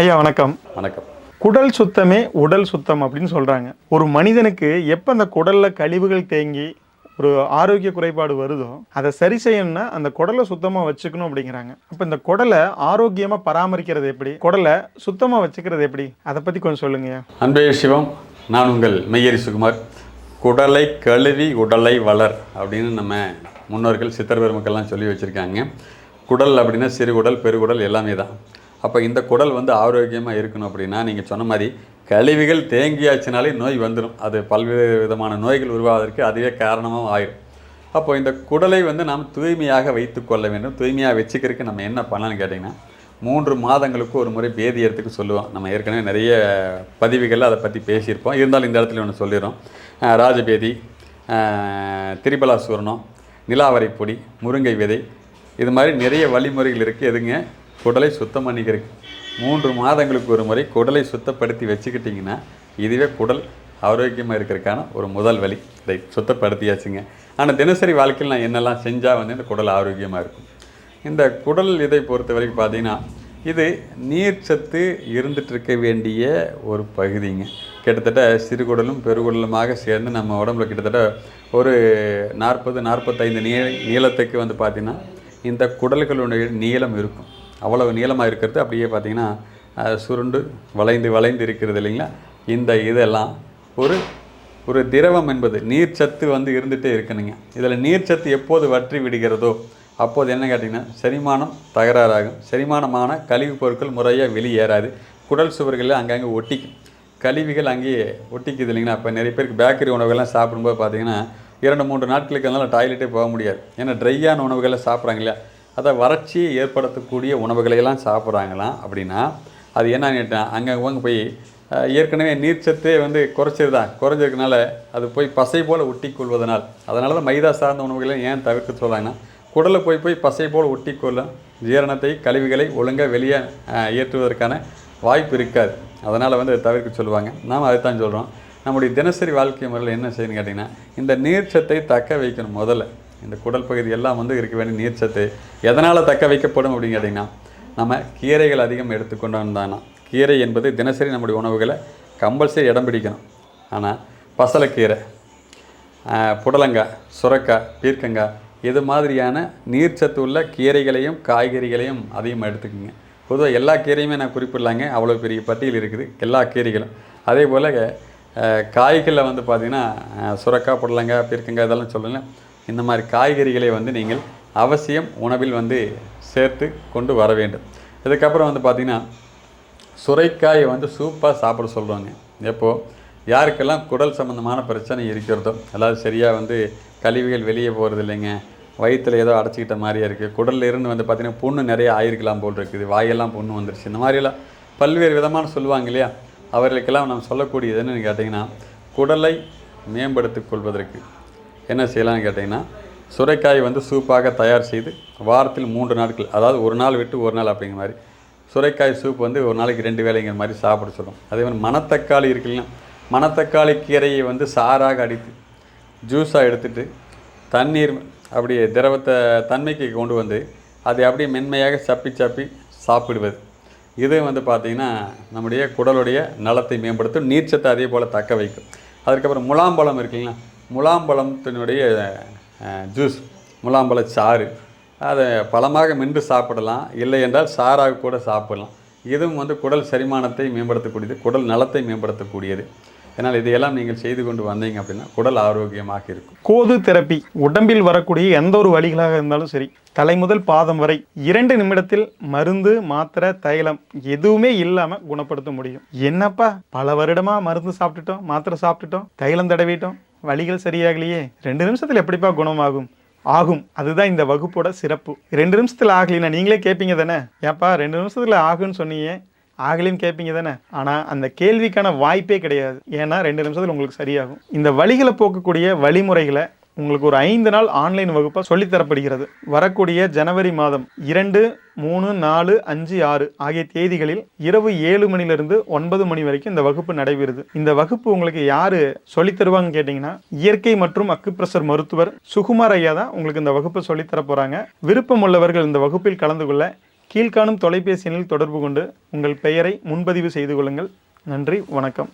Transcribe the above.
ஐயா வணக்கம். வணக்கம். குடல் சுத்தமே உடல் சுத்தம் அப்படின்னு சொல்றாங்க. ஒரு மனிதனுக்கு எப்போ அந்த குடல்ல கழிவுகள் தேங்கி ஒரு ஆரோக்கிய குறைபாடு வருதோ அதை சரி செய்யணும்னா அந்த குடலை சுத்தமா வச்சுக்கணும் அப்படிங்கிறாங்க. அப்ப இந்த குடலை ஆரோக்கியமா பராமரிக்கிறது எப்படி? குடலை சுத்தமா வச்சுக்கிறது எப்படி? அதை பத்தி கொஞ்சம் சொல்லுங்க அன்பே சிவம் நான் உங்கள் மெய்யரி சுகுமார். குடலை கழுவி உடலை வளர் அப்படின்னு நம்ம முன்னோர்கள் சித்தர் பெருமக்கள்லாம் சொல்லி வச்சுருக்காங்க. குடல் அப்படின்னா சிறுகுடல் பெருகுடல் எல்லாமே தான். அப்போ இந்த குடல் வந்து ஆரோக்கியமாக இருக்கணும் அப்படின்னா நீங்கள் சொன்ன மாதிரி கழிவுகள் தேங்கியாச்சுனாலே நோய் வந்துடும் அது பல்வேறு விதமான நோய்கள் உருவாவதற்கு அதுவே காரணமாக ஆயிடும் அப்போ இந்த குடலை வந்து நாம் தூய்மையாக வைத்துக்கொள்ள வேண்டும். தூய்மையாக வச்சுக்கிறதுக்கு நம்ம என்ன பண்ணலாம்னு கேட்டிங்கன்னா மூன்று மாதங்களுக்கு ஒரு முறை பேதி எடுத்துக்க சொல்லுவோம். நம்ம ஏற்கனவே நிறைய பதிவுகளில் அதை பற்றி பேசியிருப்போம். இருந்தாலும் இந்த இடத்துல ஒன்று சொல்லிடுறோம். ராஜபேதி திரிபலா சூரணம் நிலாவரை பொடி முருங்கை விதை இது மாதிரி நிறைய வழிமுறைகள் இருக்குது எதுங்க? குடலை சுத்தம் பண்ணிக்கிறதுக்கு மூன்று மாதங்களுக்கு ஒரு முறை குடலை சுத்தப்படுத்தி வச்சுக்கிட்டிங்கன்னா இதுவே குடல் ஆரோக்கியமாக இருக்கிறதுக்கான ஒரு முதல் வழி. இதை சுத்தப்படுத்தியாச்சுங்க. ஆனால் தினசரி வாழ்க்கையில் நான் என்னெல்லாம் செஞ்சால் வந்து இந்த குடல் ஆரோக்கியமாக இருக்கும். இந்த குடல் இதை பொறுத்த வரைக்கும் பார்த்தீங்கன்னா இது நீர்ச்சத்து சத்து இருக்க வேண்டிய ஒரு பகுதிங்க. கிட்டத்தட்ட சிறுகுடலும் பெருகுடலுமாக சேர்ந்து நம்ம உடம்புல கிட்டத்தட்ட ஒரு நாற்பது நாற்பத்தைந்து நீ நீளத்துக்கு வந்து பார்த்திங்கன்னா இந்த குடல்களுடைய நீளம் இருக்கும். அவ்வளவு நீளமாக இருக்கிறது. அப்படியே பார்த்திங்கன்னா சுருண்டு வளைந்து வளைந்து இருக்கிறது இல்லைங்களா? இந்த இதெல்லாம் ஒரு ஒரு திரவம் என்பது. நீர்ச்சத்து வந்து இருந்துகிட்டே இருக்கணுங்க. இதில் நீர்ச்சத்து எப்போது வற்றி விடுகிறதோ அப்போது என்ன கேட்டிங்கன்னா செரிமானம் தகராறாகும். செரிமானமான கழிவுப் பொருட்கள் முறையாக வெளியேறாது. குடல் சுவர்களில் அங்கங்கே ஒட்டிக்கும். கழிவுகள் அங்கேயே ஒட்டிக்குது இல்லைங்களா? அப்போ நிறைய பேருக்கு பேக்கரி உணவுகள்லாம் சாப்பிடும்போது பார்த்தீங்கன்னா இரண்டு மூன்று நாட்களுக்கு அதனால் டாய்லெட்டே போக முடியாது. ஏன்னா ட்ரையான உணவுகளை சாப்பிட்றாங்க இல்லையா? அதை வறட்சியை ஏற்படுத்தக்கூடிய உணவுகளை எல்லாம் சாப்பிட்றாங்களாம் அப்படின்னா அது என்னன்னு கேட்டால் அங்கே போய் ஏற்கனவே நீர்ச்சத்தே வந்து குறைச்சிருதா? குறைஞ்சிருக்கனால அது போய் பசை போல் ஒட்டி கொள்வதனால் அதனால தான் மைதா சார்ந்த உணவுகளை ஏன் தவிர்க்க சொல்கிறாங்கன்னா குடலை போய் போய் பசை போல் ஒட்டி கொள்ளும் ஜீரணத்தை கழிவுகளை ஒழுங்காக வெளியே ஏற்றுவதற்கான வாய்ப்பு இருக்காது. அதனால் வந்து அதை தவிர்க்க சொல்லுவாங்க. நாம் அதைத்தான் சொல்கிறோம் நம்முடைய தினசரி வாழ்க்கை முறையில் என்ன செய்யணும்னு கேட்டிங்கன்னா இந்த நீர்ச்சத்தை தக்க வைக்கணும் முதல்ல. இந்த குடல் பகுதி எல்லாம் வந்து இருக்க வேண்டிய நீர்ச்சத்து எதனால் தக்க வைக்கப்படும் அப்படின்னு கேட்டிங்கன்னா நம்ம கீரைகள் அதிகம் எடுத்துக்கொண்டோம் தானா. கீரை என்பது தினசரி நம்முடைய உணவுகளை கம்பல்சரி இடம் பிடிக்கணும். ஆனால் பசலைக்கீரை புடலங்காய் சுரக்காய் பீர்க்கங்காய் இது மாதிரியான நீர்ச்சத்து உள்ள கீரைகளையும் காய்கறிகளையும் அதிகமாக எடுத்துக்கோங்க. பொதுவாக எல்லா கீரையுமே நான் குறிப்பிடலாங்க. அவ்வளோ பெரிய பட்டியல் இருக்குது. எல்லா கீரைகளும். அதே போல் காய்களில் வந்து பார்த்திங்கன்னா சுரக்காய் புடலங்காய் பீர்க்கங்காய் இதெல்லாம் சொல்லலாம் இந்த மாதிரி காய்கறிகளை வந்து நீங்கள் அவசியம் உணவில் வந்து சேர்த்து கொண்டு வர வேண்டும். இதுக்கப்புறம் வந்து பார்த்திங்கன்னா சுரைக்காயை வந்து சூப்பாக சாப்பிட சொல்கிறாங்க எப்போது யாருக்கெல்லாம் குடல் சம்மந்தமான பிரச்சனை இருக்கிறதோ அதாவது சரியாக வந்து கழிவுகள் வெளியே போகிறது இல்லைங்க வயிற்றில் ஏதோ அடைச்சிக்கிட்ட மாதிரியே இருக்குது குடல்ல இருந்து வந்து பார்த்திங்கன்னா புண்ணு நிறைய ஆயிருக்கலாம் போல் இருக்குது வாயெல்லாம் புண்ணு வந்துருச்சு இந்த மாதிரிலாம் பல்வேறு விதமான சொல்லுவாங்க இல்லையா அவர்களுக்கெல்லாம் நம்ம சொல்லக்கூடியது கேட்டிங்கன்னா குடலை மேம்படுத்திக் கொள்வதற்கு. என்ன செய்யலாம்னு கேட்டிங்கன்னா சுரைக்காய் வந்து சூப்பாக தயார் செய்து வாரத்தில் மூன்று நாட்கள் அதாவது ஒரு நாள் விட்டு ஒரு நாள் அப்படிங்கிற மாதிரி சுரைக்காய் சூப் வந்து ஒரு நாளைக்கு ரெண்டு வேளைங்கிற மாதிரி சாப்பிட சொல்லும் அதே மாதிரி மணத்தக்காளி இருக்கு மணத்தக்காளி கீரையை வந்து சாராக அடித்து ஜூஸாக எடுத்துட்டு தண்ணீர் அப்படியே திரவத்தை தன்மைக்கு கொண்டு வந்து அதை அப்படியே மென்மையாக சப்பி சப்பி சாப்பிடுவது. இது வந்து பார்த்திங்கன்னா நம்முடைய குடலுடைய நலத்தை மேம்படுத்தும் நீர்ச்சத்தை அதே போல் தக்க வைக்கும். அதுக்கப்புறம் முலாம்பழம் இருக்கு முலாம்பழத்தினுடைய ஜூஸ் முலாம்பழ சாறு அதை பழமாக மென்று சாப்பிடலாம். இல்லை என்றால் சாறாக கூட சாப்பிடலாம். இதுவும் வந்து குடல் செரிமானத்தை மேம்படுத்தக்கூடியது குடல் நலத்தை மேம்படுத்தக்கூடியது. அதனால் இதையெல்லாம் நீங்கள் செய்து கொண்டு வந்தீங்க அப்படின்னா குடல் ஆரோக்கியமாக இருக்கும். கோது தெரப்பி. உடம்பில் வரக்கூடிய எந்த ஒரு வழிகளாக இருந்தாலும் சரி தலை முதல் பாதம் வரை இரண்டு நிமிடத்தில் மருந்து மாத்திரை தைலம் எதுவுமே இல்லாமல் குணப்படுத்த முடியும். என்னப்பா பல வருடமாக மருந்து சாப்பிட்டுட்டோம் மாத்திரை சாப்பிட்டுட்டோம் தைலம் தடவிட்டோம் வலிகள் சரியாகலையே. ரெண்டு நிமிஷத்தில் எப்படிப்பா குணமாகும்? ஆகும். அதுதான் இந்த வகுப்போட சிறப்பு. ரெண்டு நிமிஷத்தில் ஆகலைன்னா நீங்களே கேட்பீங்க தானே? ஏப்பா ரெண்டு நிமிஷத்தில் ஆகுன்னு சொன்னீங்க. ஆகலைன்னு கேட்பீங்க தானே? ஆனால் அந்த கேள்விக்கான வாய்ப்பே கிடையாது. ஏன்னா ரெண்டு நிமிஷத்தில் உங்களுக்கு சரியாகும். இந்த வழிகளை போக்கக்கூடிய வழிமுறைகளை உங்களுக்கு ஒரு ஐந்து நாள் ஆன்லைன் வகுப்பாக சொல்லித்தரப்படுகிறது வரக்கூடிய ஜனவரி மாதம் இரண்டு மூணு நாலு அஞ்சு ஆறு ஆகிய தேதிகளில் இரவு ஏழு மணிலிருந்து ஒன்பது மணி வரைக்கும் இந்த வகுப்பு நடைபெறுது. இந்த வகுப்பு உங்களுக்கு யாரு சொல்லித் தருவாங்கன்னு கேட்டிங்கன்னா இயற்கை மற்றும் அக்குப்ரஷர் மருத்துவர் சுகுமார் ஐயா தான் உங்களுக்கு இந்த வகுப்பை சொல்லித்தர போறாங்க. விருப்பம் உள்ளவர்கள் இந்த வகுப்பில் கலந்து கொள்ள கீழ்காணும் தொலைபேசி எண்ணில் தொடர்பு கொண்டு உங்கள் பெயரை முன்பதிவு செய்து கொள்ளுங்கள். நன்றி வணக்கம்.